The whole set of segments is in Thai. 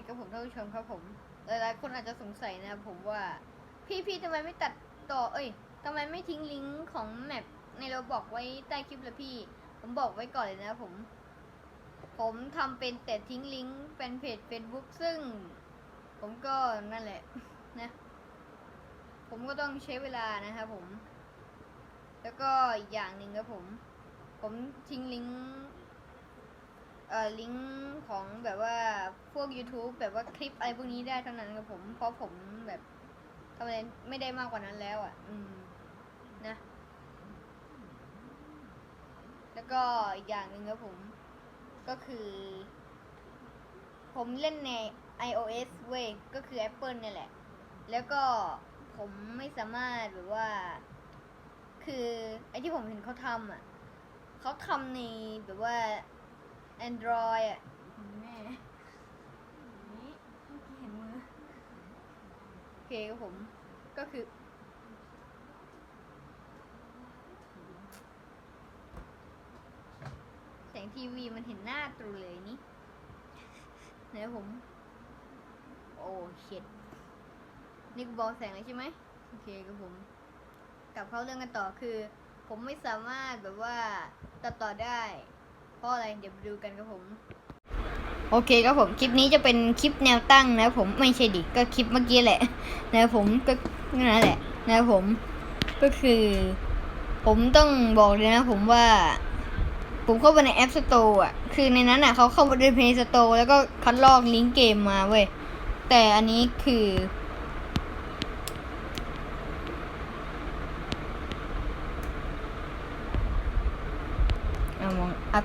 ผิดกับผมท่านผู้ชมครับผม หลายๆคนอาจจะสงสัยนะครับผมว่า พี่พี่ทำไมไม่ตัดต่อ เอ้ยทำไมไม่ทิ้งลิงก์ของแมปในเราบอกไว้ใต้คลิปเลยพี่ ผมบอกไว้ก่อนเลยนะผม ผมทำเป็นแต่ทิ้งลิงก์เป็นเพจ Facebook ซึ่ง ผมก็นั่นแหละนะ ผมก็ต้องใช้เวลานะครับผม แล้วก็อีกอย่างหนึ่งครับผม ผมทิ้งลิงก์ เอ่อลิงก์ของแบบว่าพวก YouTube แบบว่าคลิปอะไรพวกนี้ได้เท่านั้นครับผม เพราะผมแบบทำอะไรไม่ได้มากกว่านั้นแล้วอะ อืม นะ แล้วก็อีกอย่างหนึ่งครับผม ก็คือ ผมเล่นใน iOS เว้ยก็คือ Apple เนี่ยแหละ แล้วก็ผมไม่สามารถแบบว่า คือไอที่ผมเห็นเขาทำอะเขาทำในแบบว่า Android อะแม่นี่เมื่อกี้เห็นมือโอเคครับผม ก็คือ แสงทีวีมันเห็นหน้าตรูเลยนี่นะครับผม โอ้เช็ดนี่กูบอกแสงเลยใช่ไหมโอเคครับผม กลับเข้าเรื่องกันต่อคือ ผมไม่สามารถแบบว่าตัดต่อได้ เพราะอะไรเดี๋ยวไปดูกันครับผม โอเคครับผมคลิปนี้จะเป็นคลิปแนวตั้งนะผมไม่ใช่ดิก็คลิปเมื่อกี้แหละนะผมก็นั่นแหละนะผมก็คือ ผมต้องบอกเลยนะผมว่า ผมเข้าไปใน App Store อะคือในนั้นอะเขาเข้าไปใน Play Store แล้วก็คัดลอกลิงก์เกมมาเว้ยแต่อันนี้คือเอามองอัพ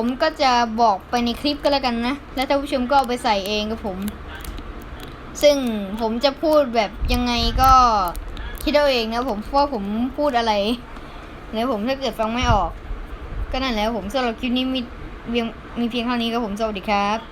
ผมก็จะบอกไปในคลิปก็แล้วกันนะ แล้วท่านผู้ชมก็เอาไปใส่เองกับผม ซึ่งผมจะพูดแบบยังไงก็คิดเอาเองนะผมเพราะว่าผมพูดอะไรแล้วผมถ้าเกิดฟังไม่ออก ก็นั่นแหละผมสำหรับคลิปนี้มีเพียงมีเพียงเท่านี้ครับผมสวัสดีครับ